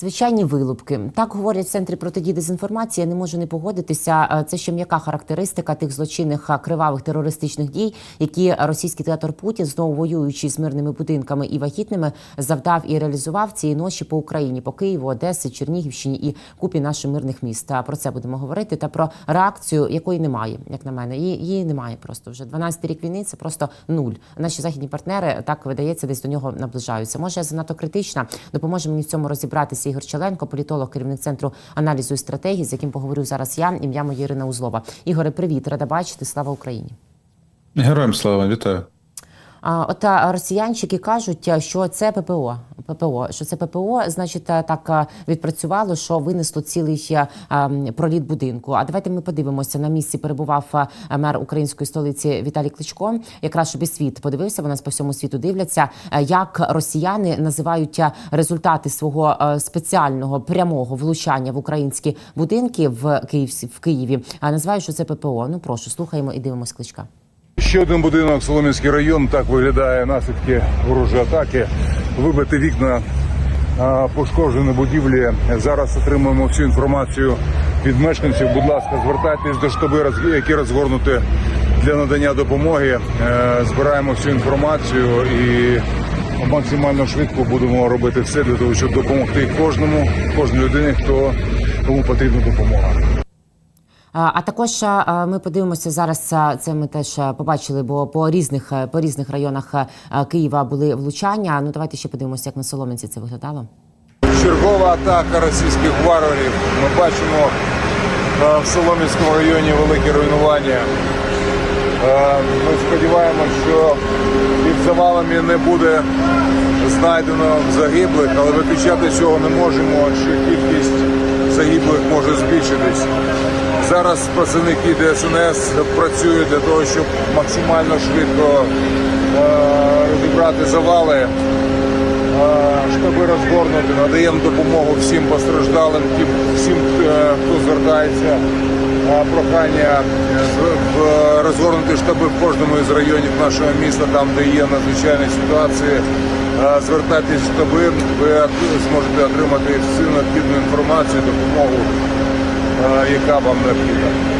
Звичайні вилупки. Так говорять в центрі протидії дезінформації. Я не можу не погодитися. Е, Це ще м'яка характеристика тих злочинних е, кривавих терористичних дій, які російський диктатор Путін, знову воюючи з мирними будинками і вагітними, завдав і реалізував цієї ночі по Україні, по Києву, Одесі, Чернігівщині і купі наших мирних міст. Та Про це будемо говорити. Та про реакцію, якої немає, як на мене, її, її немає. Просто вже 12 рік війни. Це просто нуль. Наші західні партнери так видається, десь до нього наближаються. Може, я занадто критична. Допоможе мені в цьому розібратися Ігор Челенко, політолог, керівник центру аналізу і стратегії, з яким поговорю зараз я. Ім'я моє Ірина Узлова. Ігоре, привіт, рада бачити. Слава Україні. Героям слава, вітаю. От росіянчики кажуть, що це ППО. ППО, що це ППО, значить, так відпрацювало, що винесло цілий проліт будинку. А давайте ми подивимося. На місці перебував мер української столиці Віталій Кличко. Якраз щоб і світ подивився, вони нас по всьому світу дивляться. Як росіяни називають результати свого спеціального прямого влучання в українські будинки в Київ в Києві. А називають, що це ППО. Ну прошу слухаємо і дивимось кличка. Ще один будинок, Соломінський район. Так виглядає наслідки ворожої атаки. Вибити вікна, пошкоджені будівлі. Зараз отримуємо всю інформацію від мешканців. Будь ласка, звертайтесь до штаби, які розгорнуті для надання допомоги. Е, Збираємо всю інформацію і максимально швидко будемо робити все для того, щоб допомогти кожному, кожній людині, хто кому потрібна допомога. А також ми подивимося зараз. Це ми теж побачили, бо по різних е, по різних районах Києва були влучання. Ну давайте ще подивимося, як на Солом'янці це виглядало. Чергова атака російських варварів. Ми бачимо е, в Солом'янському районі велике руйнування. Е, Ми сподіваємося, що під завалами не буде знайдено загиблих, але виключати цього не можемо, що кількість загиблих може збільшитись. Зараз працівники ДСНС працюють для того, щоб максимально швидко е, розібрати завали. Е, штаби розгорнути, надаємо допомогу всім постраждалим, всім, е, хто звертається. Е, Прохання е, розгорнути штаби в кожному із районів нашого міста, там, де є надзвичайні ситуації. Е, Звертайтесь в штаби, ви зможете отримати всю необхідну інформацію, допомогу, е, яка вам необхідна.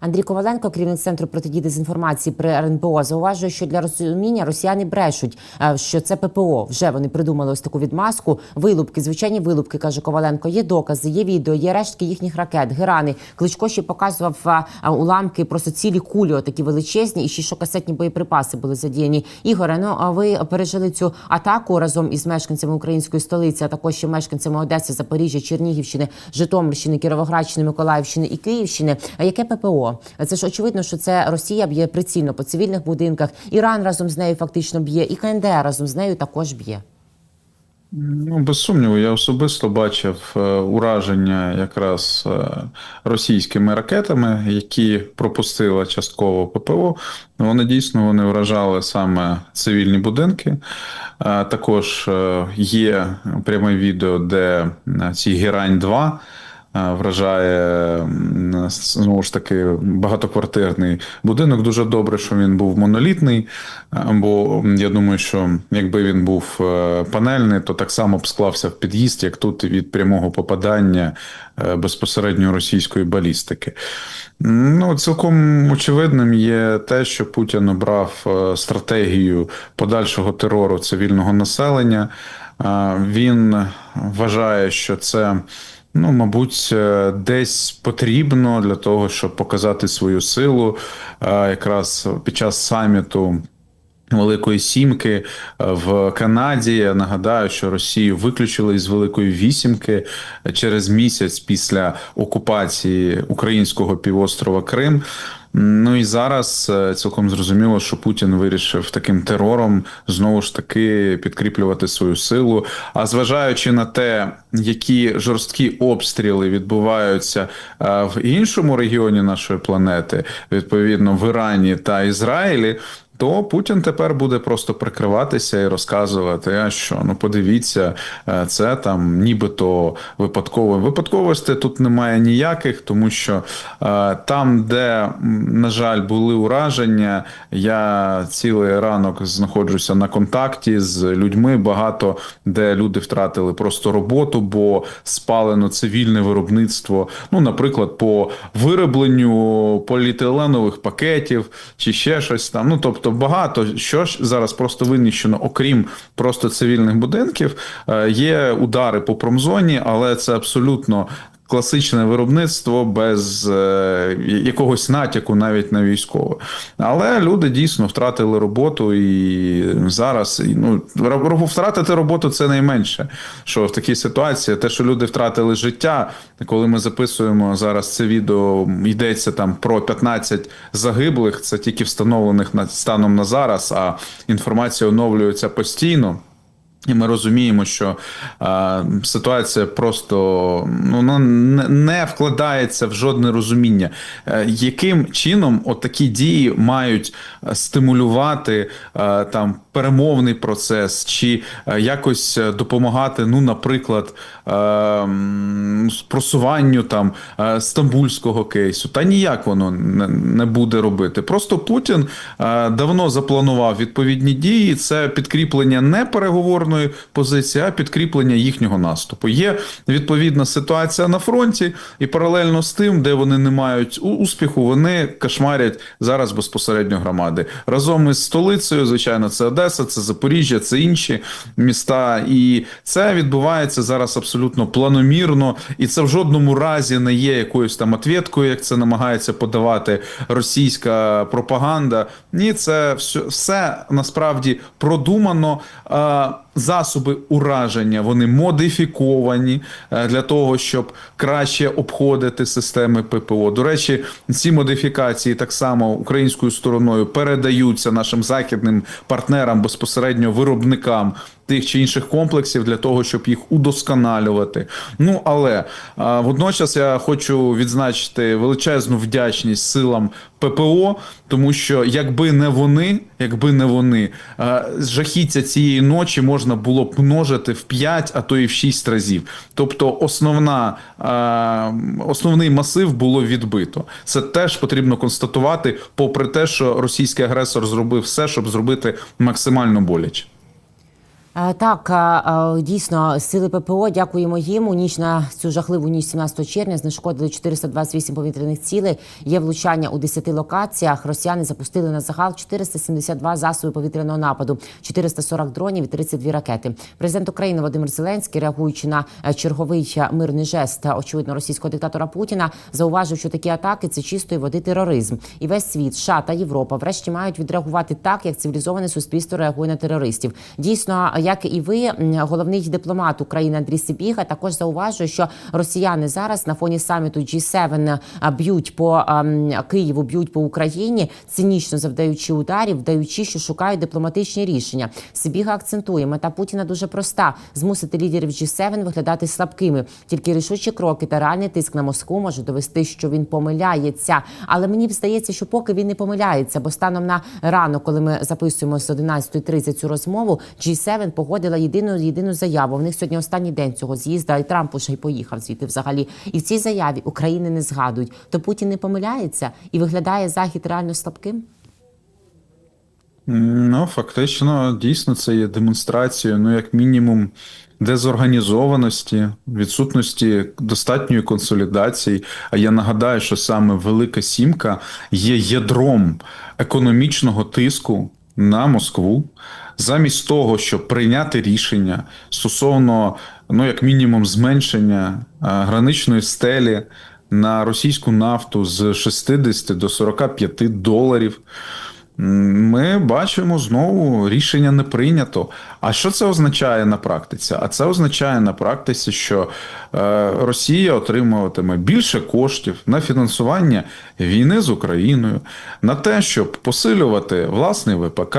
Андрій Коваленко, керівник центру протидії дезінформації при РНБО, зауважує, що для розуміння росіяни брешуть, е, що це ППО. Вже вони придумали ось таку відмазку. Вилупки, звичайні вилупки, каже Коваленко. Є докази, є відео, є рештки їхніх ракет, герани. Кличко ще показував е, е, уламки, просто цілі кулі, такі величезні, і ще що касетні боєприпаси були задіяні. Ігоре, ну а ви пережили цю атаку разом із мешканцями української столиці, а також ще мешканцями Одеси, Запоріжжя, Чернігівщини, Житомирщини, Кіровоградщини, Миколаївщини і Київщини. А яке ППО? Це ж очевидно, що це Росія б'є прицільно по цивільних будинках. Іран разом з нею фактично б'є, і КНДР разом з нею також б'є. Ну, без сумніву, я особисто бачив е, ураження якраз е, російськими ракетами, які пропустила частково ППО. Вони дійсно вони вражали саме цивільні будинки. Е, Також є пряме відео, де ці Герань 2 е, вражає знову ж таки багатоквартирний будинок. Дуже добре, що він був монолітний. е, Бо я думаю, що якби він був е, панельний, то так само б склався в під'їзд, як тут від прямого попадання е, безпосередньо російської балістики. Ну, цілком очевидним є те, що Путін обрав е, стратегію подальшого терору цивільного населення. Е, Він вважає, що це. Ну, мабуть, е, десь потрібно для того, щоб показати свою силу е, якраз під час саміту. Великої сімки е, в Канаді. Я нагадаю, що Росію виключили із Великої вісімки через місяць після окупації українського півострова Крим. Ну і зараз е, цілком зрозуміло, що Путін вирішив таким терором знову ж таки підкріплювати свою силу. А зважаючи на те, які жорсткі обстріли відбуваються е, в іншому регіоні нашої планети, відповідно в Ірані та Ізраїлі. То Путін тепер буде просто прикриватися і розказувати, а що ну подивіться, е, це там нібито випадково. Випадковості тут немає ніяких, тому що е, там, де, на жаль, були ураження, я цілий ранок знаходжуся на контакті з людьми. Багато де люди втратили просто роботу, бо спалено цивільне виробництво. Ну, наприклад, по виробленню поліетиленових пакетів чи ще щось там. Ну тобто, багато що ж зараз просто винищено, окрім просто цивільних будинків. Е, Є удари по промзоні, але це абсолютно. Класичне виробництво без е, якогось натяку навіть на військове. Але люди дійсно втратили роботу, і зараз ну, втратити роботу це найменше. Що в такій ситуації, те, що люди втратили життя, коли ми записуємо зараз це відео, йдеться там про 15 загиблих, це тільки встановлених на станом на зараз, а інформація оновлюється постійно. І ми розуміємо, що е, ситуація просто ну, не, не вкладається в жодне розуміння, е, яким чином от такі дії мають е, стимулювати е, там перемовний процес, чи е, якось е, допомагати, ну, наприклад, е, просуванню там е, стамбульського кейсу. Та ніяк воно не, не буде робити. Просто Путін е, давно запланував відповідні дії. Це підкріплення не переговорної позиції, а підкріплення їхнього наступу. Є відповідна ситуація на фронті, і паралельно з тим, де вони не мають успіху, вони кошмарять зараз безпосередньо громади разом із столицею. Звичайно, це Одеса, це Запоріжжя, це інші міста, і це відбувається зараз абсолютно планомірно, і це в жодному разі не є якоюсь там ответкою, як це намагається подавати російська пропаганда. Ні, це все, все насправді продумано. Засоби ураження вони модифіковані е, для того, щоб краще обходити системи ППО. До речі, ці модифікації так само українською стороною передаються нашим західним партнерам безпосередньо виробникам тих чи інших комплексів для того, щоб їх удосконалювати. Ну але а, водночас я хочу відзначити величезну вдячність силам ППО, тому що якби не вони, якби не вони, а, жахіття цієї ночі можна було б множити в 5, а то і в 6 разів. Тобто, основна а, основний масив було відбито. Це теж потрібно констатувати, попри те, що російський агресор зробив все, щоб зробити максимально боляче. Е, Так, е, е, дійсно, сили ППО, дякуємо їм. У ніч на цю жахливу ніч 17 червня знешкодили 428 повітряних цілей. Є влучання у 10 локаціях. Росіяни запустили на загал 472 засоби повітряного нападу, 440 дронів і 32 ракети. Президент України Володимир Зеленський, реагуючи на черговий мирний жест, очевидно, російського диктатора Путіна, зауважив, що такі атаки це чистої води тероризм. І весь світ, США та Європа, врешті мають відреагувати так, як цивілізоване суспільство реагує на терористів. Дійсно, як і ви, головний дипломат України Андрій Сибіга також зауважує, що росіяни зараз на фоні саміту G7 б'ють по Києву, б'ють по Україні, цинічно завдаючи ударів, вдаючи, що шукають дипломатичні рішення. Сибіга акцентує, мета Путіна дуже проста: змусити лідерів G7 виглядати слабкими. Тільки рішучі кроки та реальний тиск на Москву може довести, що він помиляється. Але мені здається, що поки він не помиляється, бо станом на рано, коли ми записуємо з 11.30 цю розмову, G7 погодила єдину єдину заяву. В них сьогодні останній день цього з'їзда, і Трамп уже й поїхав звідти взагалі. І в цій заяві України не згадують. То Путін не помиляється і виглядає захід реально слабким. Ну, фактично, дійсно, це є демонстрацією, ну, як мінімум, дезорганізованості, відсутності достатньої консолідації. А я нагадаю, що саме Велика Сімка є ядром економічного тиску на Москву. Замість того, щоб прийняти рішення стосовно, ну, як мінімум, зменшення граничної стелі на російську нафту з 60 до 45 доларів. Ми бачимо знову рішення не прийнято. А що це означає на практиці? А це означає на практиці, що е, Росія отримуватиме більше коштів на фінансування війни з Україною, на те, щоб посилювати власний ВПК,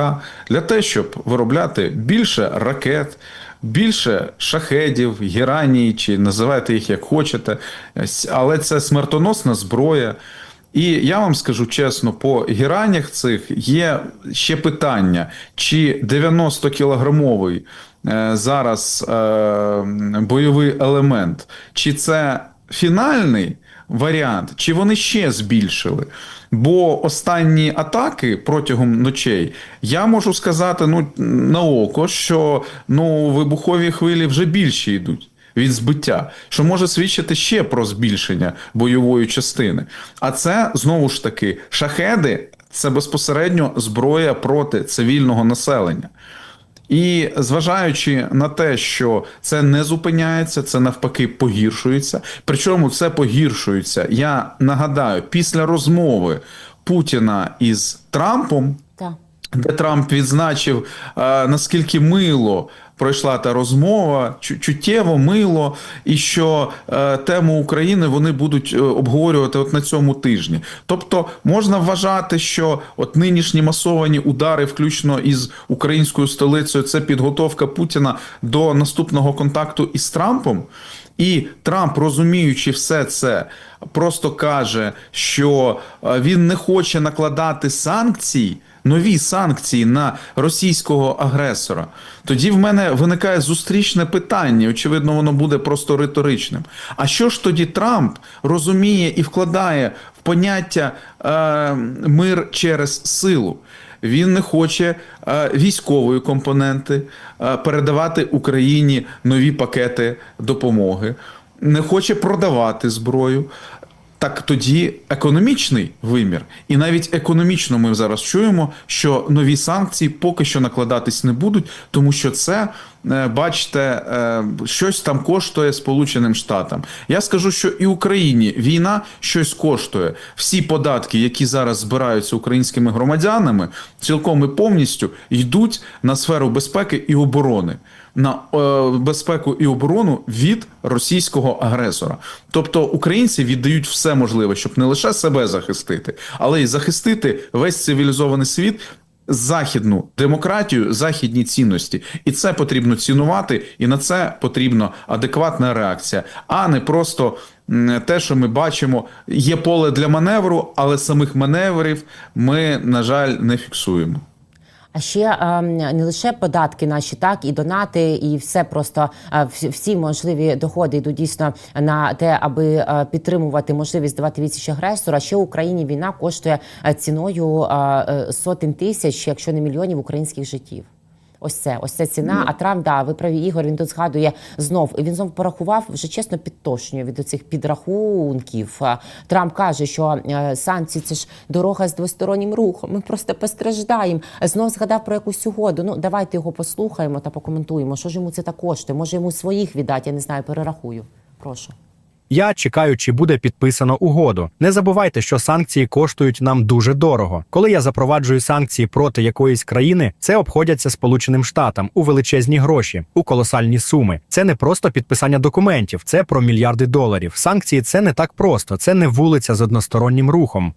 для те, щоб виробляти більше ракет. Більше шахедів, гераній, чи називайте їх як хочете, але це смертоносна зброя. І я вам скажу чесно, по геранях цих є ще питання, чи 90-кілограмовий е, зараз е, бойовий елемент, чи це фінальний варіант, чи вони ще збільшили. Бо останні атаки протягом ночей я можу сказати ну, на око, що ну, вибухові хвилі вже більші йдуть від збиття, що може свідчити ще про збільшення бойової частини. А це знову ж таки шахеди це безпосередньо зброя проти цивільного населення. І зважаючи на те, що це не зупиняється, це навпаки погіршується. Причому це погіршується. Я нагадаю, після розмови Путіна із Трампом де Трамп відзначив, е, наскільки мило пройшла та розмова, чуттєво мило, і що е, тему України вони будуть е, обговорювати от на цьому тижні. Тобто можна вважати, що от нинішні масовані удари, включно із українською столицею, це підготовка Путіна до наступного контакту із Трампом. І Трамп, розуміючи все це, просто каже, що е, він не хоче накладати санкцій, нові санкції на російського агресора. Тоді в мене виникає зустрічне питання. Очевидно, воно буде просто риторичним. А що ж тоді Трамп розуміє і вкладає в поняття е, мир через силу? Він не хоче е, військової компоненти е, передавати Україні нові пакети допомоги, не хоче продавати зброю. Так тоді економічний вимір, і навіть економічно ми зараз чуємо, що нові санкції поки що накладатись не будуть, тому що це, е, бачите, е, щось там коштує Сполученим Штатам. Я скажу, що і Україні війна щось коштує. Всі податки, які зараз збираються українськими громадянами, цілком і повністю йдуть на сферу безпеки і оборони. На е, безпеку і оборону від російського агресора, тобто українці віддають все можливе, щоб не лише себе захистити, але й захистити весь цивілізований світ, західну демократію, західні цінності, і це потрібно цінувати, і на це потрібна адекватна реакція, а не просто те, що ми бачимо, є поле для маневру, але самих маневрів ми, на жаль, не фіксуємо. А ще ем, не лише податки наші, так і донати, і все просто е, всі- можливі доходи йдуть дійсно на те, аби е, підтримувати можливість давати відсіч агресора. Ще Україні війна коштує е, ціною сотень тисяч, якщо не мільйонів українських життів. Ось це, ось це ціна. А Трамп, да, ви праві Ігор. Він тут згадує знов. Він знов порахував вже чесно підтошнює від цих підрахунків. Трамп каже, що е, санкції це ж дорога з двостороннім рухом. Ми просто постраждаємо. Знов згадав про якусь угоду. Ну давайте його послухаємо та покоментуємо. Що ж йому це так коштує? Може йому своїх віддати? Я не знаю, перерахую. Прошу. Я чекаю, чи буде підписано угоду. Не забувайте, що санкції коштують нам дуже дорого. Коли я запроваджую санкції проти якоїсь країни, це обходяться Сполученим Штатам у величезні гроші, у колосальні суми. Це не просто підписання документів, це про мільярди доларів. Санкції це не так просто, це не вулиця з одностороннім рухом.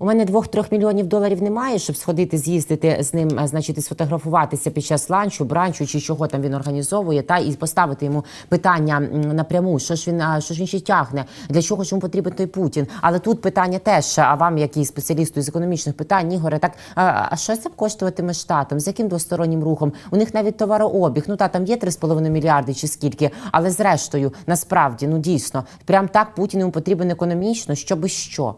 У мене двох-трьох мільйонів доларів немає, щоб сходити, з'їздити з ним, значить, сфотографуватися під час ланчу, бранчу чи чого там він організовує, та і поставити йому питання напряму, що ж він що ж він ще тягне, для чого ж йому потрібен той Путін. Але тут питання теж. А вам, як і спеціалісту з економічних питань, Ігоре, так а, що це коштуватиме штатом? З яким двостороннім рухом? У них навіть товарообіг. Ну та там є 3,5 мільярди чи скільки, але зрештою, насправді, ну дійсно, прям так Путін йому потрібен економічно, щоби що.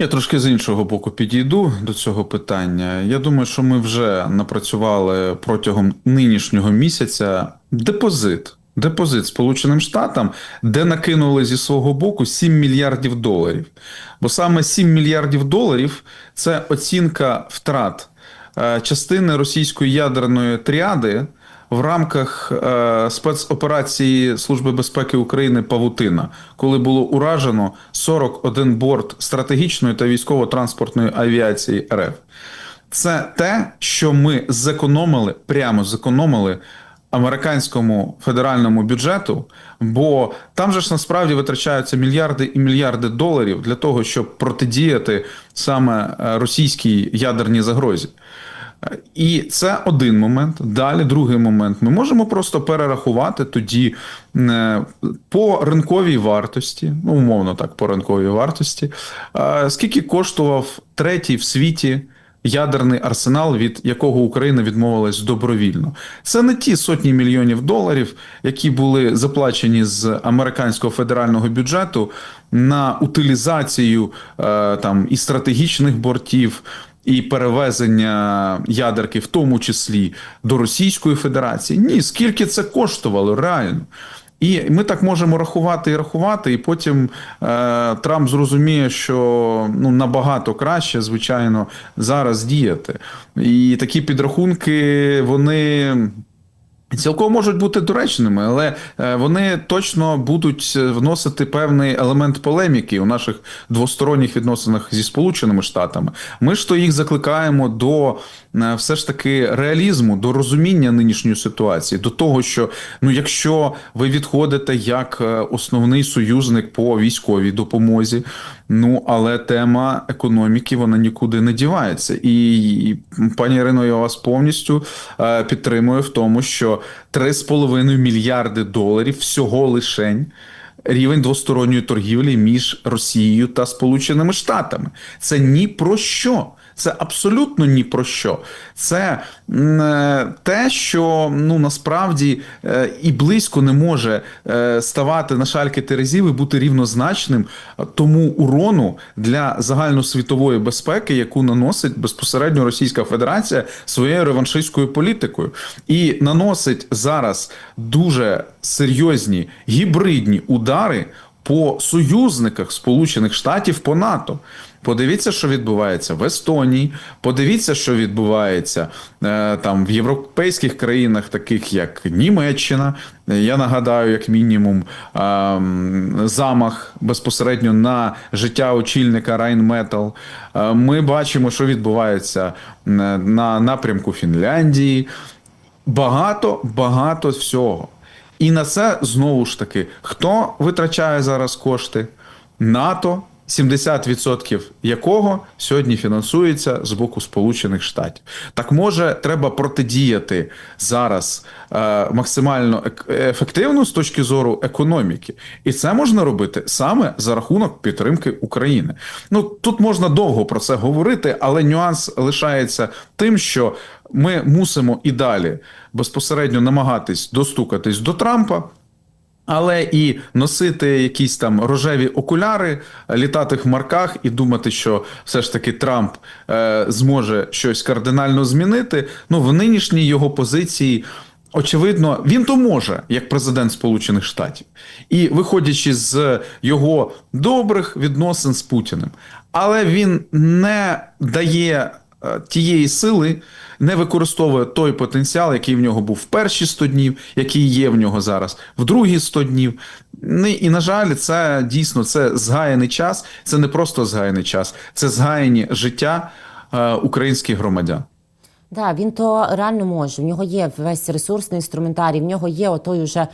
Я трошки з іншого боку підійду до цього питання. Я думаю, що ми вже напрацювали протягом нинішнього місяця депозит. Депозит Сполученим Штатам, де накинули зі свого боку 7 мільярдів доларів. Бо саме 7 мільярдів доларів це оцінка втрат е, частини російської ядерної тріади в рамках е, спецоперації Служби безпеки України Павутина, коли було уражено 41 борт стратегічної та військово-транспортної авіації РФ. Це те, що ми зекономили, прямо зекономили американському федеральному бюджету, бо там же ж насправді витрачаються мільярди і мільярди доларів для того, щоб протидіяти саме е, російській ядерній загрозі. І це один момент. Далі, другий момент. Ми можемо просто перерахувати тоді е, по ринковій вартості, ну умовно так, по ринковій вартості, е, скільки коштував третій в світі. Ядерний арсенал, від якого Україна відмовилась добровільно, це не ті сотні мільйонів доларів, які були заплачені з американського федерального бюджету на утилізацію е, там і стратегічних бортів, і перевезення ядерки, в тому числі до Російської Федерації. Ні, скільки це коштувало реально. І ми так можемо рахувати і рахувати, і потім е, Трамп зрозуміє, що ну набагато краще, звичайно, зараз діяти. І такі підрахунки вони. Цілком можуть бути доречними, але е, вони точно будуть вносити певний елемент полеміки у наших двосторонніх відносинах зі Сполученими Штатами. Ми ж то їх закликаємо до е, все ж таки реалізму, до розуміння нинішньої ситуації, до того, що ну, якщо ви відходите як е, основний союзник по військовій допомозі, ну але тема економіки вона нікуди не дівається. І, пані Ірино, я вас повністю е, підтримую в тому, що 3,5 мільярди доларів всього лишень. Рівень двосторонньої торгівлі між Росією та Сполученими Штатами. Це ні про що. Це абсолютно ні про що. Це е, те, що ну насправді е, і близько не може е, ставати на шальки Терезів і бути рівнозначним тому урону для загальносвітової безпеки, яку наносить безпосередньо Російська Федерація своєю реваншистською політикою, і наносить зараз дуже серйозні гібридні удари по союзниках Сполучених Штатів по НАТО. Подивіться, що відбувається в Естонії. Подивіться, що відбувається е, там в європейських країнах, таких як Німеччина. Я нагадаю, як мінімум, е, замах безпосередньо на життя очільника Райнметал. Е, Ми бачимо, що відбувається на напрямку Фінляндії. Багато, багато всього. І на це знову ж таки, хто витрачає зараз кошти? НАТО, 70% якого сьогодні фінансується з боку Сполучених Штатів. Так може, треба протидіяти зараз е, максимально ек- ефективно з точки зору економіки, і це можна робити саме за рахунок підтримки України. Ну тут можна довго про це говорити, але нюанс лишається тим, що ми мусимо і далі безпосередньо намагатись достукатись до Трампа. Але і носити якісь там рожеві окуляри, літати в марках і думати, що все ж таки Трамп е, зможе щось кардинально змінити. Ну в нинішній його позиції. Очевидно, він то може як президент Сполучених Штатів, і виходячи з його добрих відносин з Путіним, але він не дає тієї сили, не використовує той потенціал, який в нього був в перші 100 днів, який є в нього зараз в другі 100 днів. Ну, І, на жаль, це дійсно це згаяний час. Це не просто згаяний час, це згаяні життя е, українських громадян. Да, він то реально може. В нього є весь ресурсний інструментарій. В нього є отой уже е,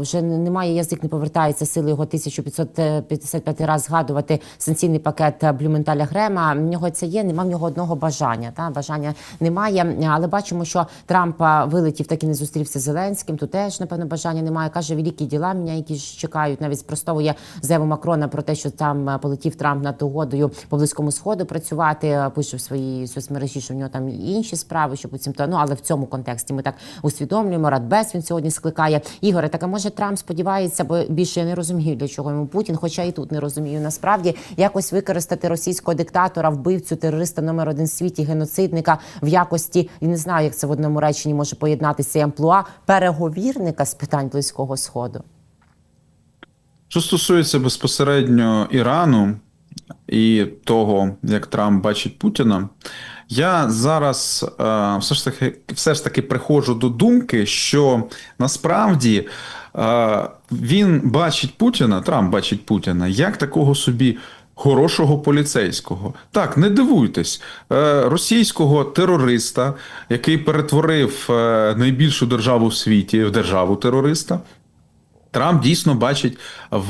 вже немає язик, не повертається сили його 1555 раз згадувати санкційний пакет Блюменталя Грема. В нього це є. Нема в нього одного бажання. Та бажання немає. Але бачимо, що Трамп е, вилетів, так і не зустрівся з Зеленським. Тут теж напевно бажання немає. каже, великі діла мене, які ж чекають. Навіть спростовує заяву Макрона про те, що там е, полетів Трамп над угодою по близькому сходу працювати. Е, Пише в своїй соцмережі, що в нього там інші справи, що потім то ну але в цьому контексті ми так усвідомлюємо. Радбез він сьогодні скликає. Ігоре, так а може Трамп сподівається, бо більше я не розумію, для чого йому Путін, хоча і тут не розумію. Насправді якось використати російського диктатора, вбивцю, терориста номер один в світі, геноцидника в якості і не знаю, як це в одному реченні може поєднатися амплуа переговірника з питань близького сходу. Що стосується безпосередньо Ірану і того, як Трамп бачить Путіна, я зараз е, все ж таки все ж таки приходжу до думки, що насправді е, він бачить Путіна, Трамп бачить Путіна як такого собі. Хорошого поліцейського. Так, не дивуйтесь, е, російського терориста, який перетворив е, найбільшу державу в світі в державу терориста, Трамп дійсно бачить в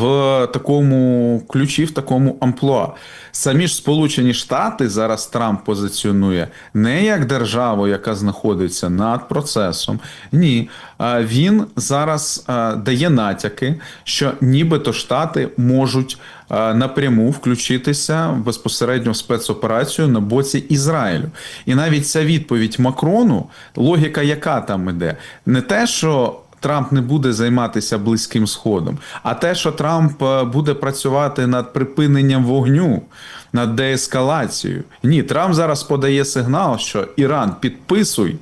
такому ключі, в такому амплуа. Самі ж Сполучені Штати зараз Трамп позиціонує не як державу, яка знаходиться над процесом. Ні, він зараз дає натяки, що нібито Штати можуть напряму включитися безпосередньо в спецоперацію на боці Ізраїлю. І навіть ця відповідь Макрону, логіка, яка там іде, не те, що. Трамп не буде займатися близьким сходом, а те, що Трамп е, буде працювати над припиненням вогню, над деескалацією. Ні, Трамп зараз подає сигнал, що Іран підписуй.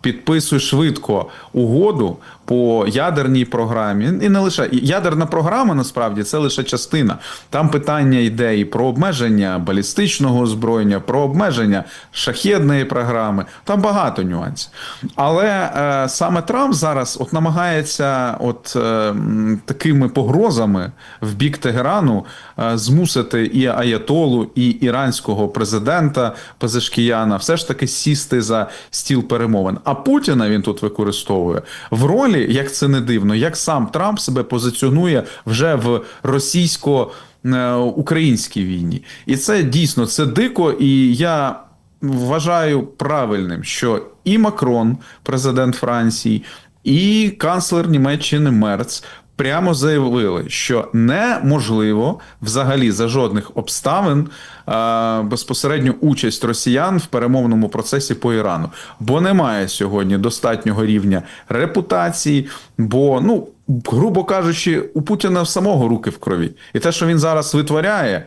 Підписуй швидко угоду по ядерній програмі. І не лише ядерна програма, насправді це лише частина. Там питання йде і про обмеження балістичного озброєння, про обмеження шахедної програми. Там багато нюансів. Але е, саме Трамп зараз от намагається от е, такими погрозами в бік Тегерану е, змусити і Аятолу, і іранського президента Пезешкіяна все ж таки сісти за стіл перемовин. А Путіна він тут використовує в ролі, як це не дивно, як сам Трамп себе позиціонує вже в російсько-українській війні. І це дійсно це дико. І я вважаю правильним, що і Макрон, президент Франції, і канцлер Німеччини Мерц. Прямо заявили, що неможливо взагалі за жодних обставин е, безпосередньо участь росіян в перемовному процесі по Ірану, бо немає сьогодні достатнього рівня репутації. Бо, ну грубо кажучи, у Путіна самого руки в крові, і те, що він зараз витворяє.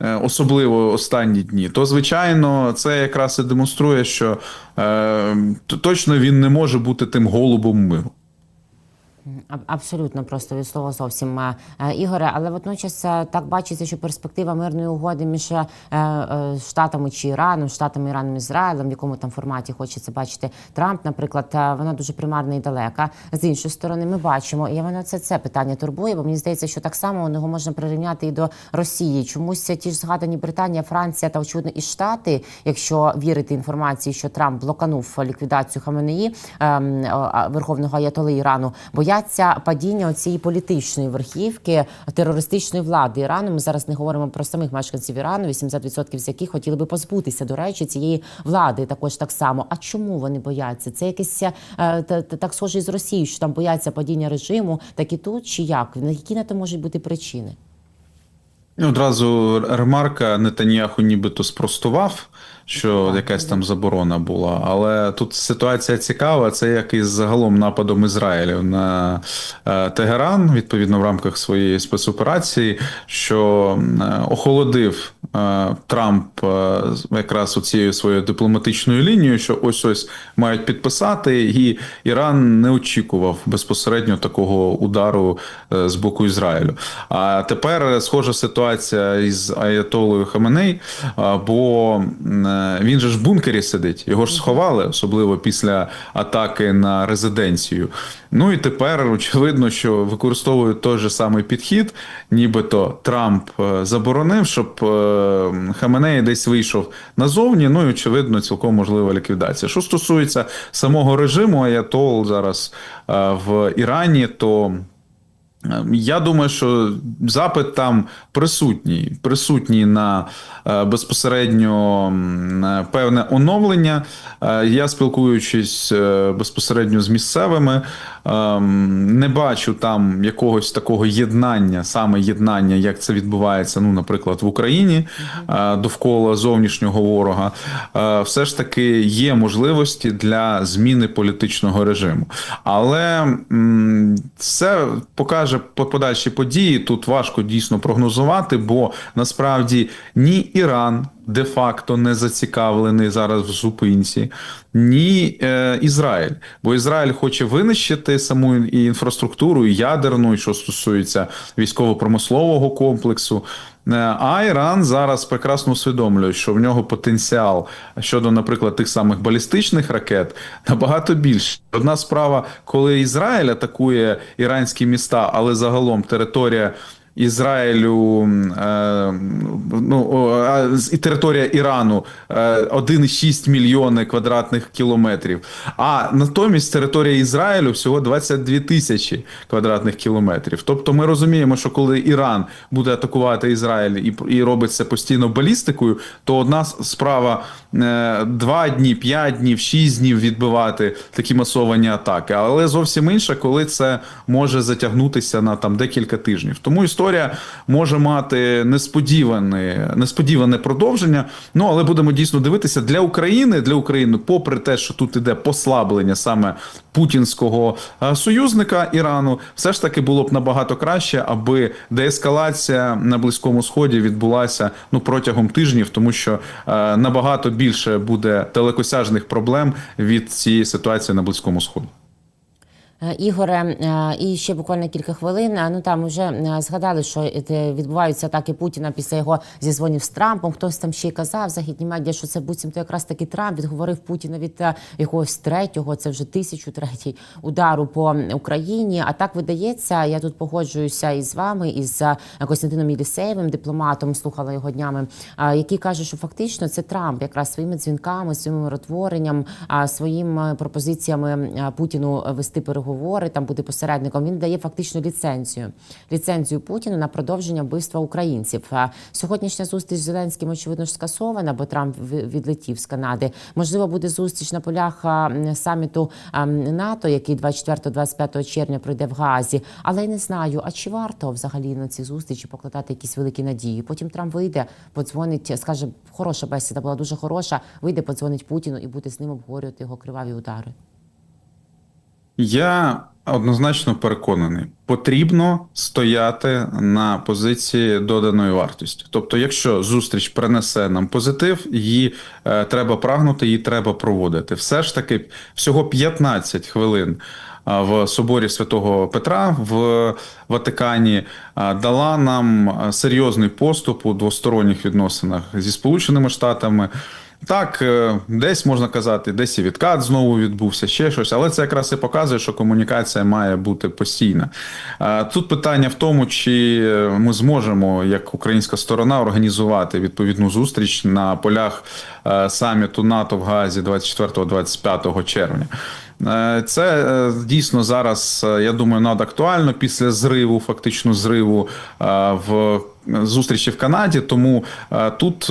е, Особливо останні дні, то звичайно, це якраз і демонструє, що е, точно він не може бути тим голубом миру. Абсолютно просто від слова зовсім е, е, Ігоре, але водночас е, так бачиться, що перспектива мирної угоди між штатами чи Іраном, штатами Іраном Ізраїлем, в якому там форматі хочеться бачити Трамп, наприклад, вона дуже примарна і далека. З іншої сторони, ми бачимо, і мене це це питання турбує, бо мені здається, що так само його можна прирівняти і до Росії. Чомусь ті ж згадані Британія, Франція та очевидно і Штати, якщо вірити інформації, що Трамп блоканув ліквідацію Хаменеї ем, Верховного аятоли Ірану, бояться падіння цієї політичної верхівки терористичної влади Ірану. Ми зараз не говоримо про самих мешканців Ірану, 80% з яких хотіли би позбутися, до речі, цієї влади також так само. А чому вони бояться? Це якесь е, та- та- так схоже з Росією, що там бояться падіння режиму, так і тут чи як? Які на то можуть бути причини? Ну, Одразу ремарка Нетаньяху нібито спростував, що якась там заборона була. Але тут ситуація цікава. Це як із загалом нападом Ізраїлю на е, Тегеран, відповідно в рамках своєї спецоперації, що е, охолодив е, Трамп якраз цією своєю дипломатичною лінією, що ось ось мають підписати, і Іран не очікував безпосередньо такого удару з боку Ізраїлю. А тепер схожа ситуація із Аятолою Хаменей, бо він же ж в бункері сидить, його ж сховали, особливо після атаки на резиденцію. Ну і тепер очевидно, що використовують той же самий підхід, нібито Трамп е, заборонив, щоб е, Хаменей десь вийшов назовні. Ну і очевидно, цілком можлива ліквідація. Що стосується самого режиму Аятол зараз е, в Ірані, то Я думаю, що запит там присутній, присутній на е, безпосередньо певне оновлення. Е, Я спілкуючись е, безпосередньо з місцевими, ем, не бачу там якогось такого єднання, саме єднання, як це відбувається, ну, наприклад, в Україні е, довкола зовнішнього ворога. Е, Все ж таки є можливості для зміни політичного режиму. Але м, це покаже по- подальші події. Тут важко дійсно прогнозувати, бо насправді ні Іран де-факто не зацікавлений зараз в зупинці, ні е, Ізраїль. Бо Ізраїль хоче винищити саму і інфраструктуру, і ядерну, і що стосується військово-промислового комплексу. Е, А Іран зараз прекрасно усвідомлює, що в нього потенціал щодо, наприклад, тих самих балістичних ракет набагато більше. Одна справа, коли Ізраїль атакує іранські міста, але загалом територія Ізраїлю е, ну, і територія Ірану е, 1,6 мільйони квадратних кілометрів. А натомість територія Ізраїлю всього 22 тисячі квадратних кілометрів. Тобто ми розуміємо, що коли Іран буде атакувати Ізраїль і, і робить це постійно балістикою, то одна справа е, 2 дні, 5 днів, 6 днів відбивати такі масовані атаки, але зовсім інша, коли це може затягнутися на там декілька тижнів. Тому історія може мати несподіване, несподіване продовження. Ну але будемо дійсно дивитися для України, для України, попри те, що тут іде послаблення саме путінського е, союзника Ірану, все ж таки було б набагато краще, аби деескалація на близькому сході відбулася ну протягом тижнів, тому що е, набагато більше буде телекосяжних проблем від цієї ситуації на близькому сході. Е, Ігоре, е, і ще буквально кілька хвилин. Е, Ну там вже згадали, що відбуваються атаки Путіна після його зізвонів з Трампом. Хтось там ще й казав західні медіа, що це буцімто якраз таки Трамп відговорив Путіна від якогось третього, це вже тисячу третій удару по Україні. А так видається, я тут погоджуюся із вами, із Костянтином Єлісеєвим, дипломатом, слухала його днями, який каже, що фактично це Трамп якраз своїми дзвінками, своїм миротворенням, своїми пропозиціями Путіну вести переговори, там бути посередником. Він дає фактично ліцензію. Ліцензію Путіну на продовження вбивства українців. А Сьогоднішня зустріч з Зеленським очевидно ж скасована, бо Трамп відлетів з Канади. Можливо, буде зустріч на полях саміту НАТО, який 24-25 червня пройде в Газі. Але я не знаю, а чи варто взагалі на ці зустрічі покладати якісь великі надії? Потім Трамп вийде, подзвонить, скаже, хороша бесіда була дуже хороша. Вийде, подзвонить Путіну і буде з ним обговорювати його криваві удари. Я однозначно переконаний, потрібно стояти на позиції доданої вартості. Тобто, якщо зустріч принесе нам позитив, її е, треба прагнути, її треба проводити. Все ж таки, всього 15 хвилин. В соборі святого Петра в Ватикані дала нам серйозний поступ у двосторонніх відносинах зі Сполученими Штатами. Так, е, десь можна казати, десь і відкат знову відбувся, ще щось, але це якраз і показує, що комунікація має бути постійна. Е, Тут питання в тому, чи ми зможемо, як українська сторона, організувати відповідну зустріч на полях е, саміту НАТО в Газі 24-25 червня. Е, Це е, дійсно зараз, е, я думаю, надактуально після зриву, фактично зриву в зустрічі в Канаді. Тому тут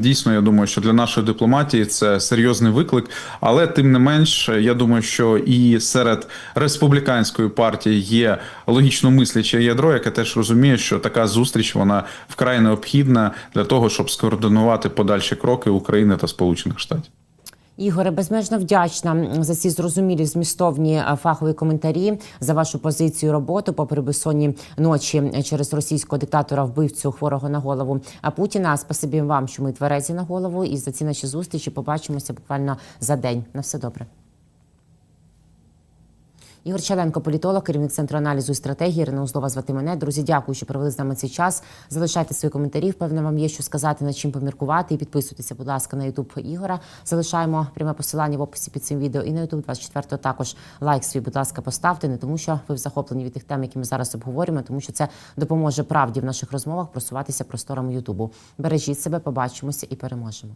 дійсно я думаю, що для нашої дипломатії це серйозний виклик. Але тим не менш, я думаю, що і серед республіканської партії є логічно мисляче ядро, яке теж розуміє, що така зустріч вона вкрай необхідна для того, щоб скоординувати подальші кроки України та Сполучених Штатів. Ігоре, безмежно вдячна за ці зрозумілі змістовні фахові коментарі за вашу позицію роботу попри безсонні ночі через російського диктатора вбивцю хворого на голову. Путіна спасибі вам, що ми тверезі на голову, і за ці наші зустрічі побачимося буквально за день. На все добре. Ігор Чаленко, політолог, керівник центру аналізу і стратегії. Ірина Узлова звати мене. Друзі, дякую, що провели з нами цей час. Залишайте свої коментарі. Впевнено, вам є що сказати, над чим поміркувати. І підписуйтеся, будь ласка, на Ютуб Ігора. Залишаємо пряме посилання в описі під цим відео. І на Ютуб 24 також лайк свій, будь ласка, поставте. Не тому, що ви в захоплені від тих тем, які ми зараз обговорюємо, тому що це допоможе правді в наших розмовах просуватися просторами Ютубу. Бережіть себе, побачимося і переможемо.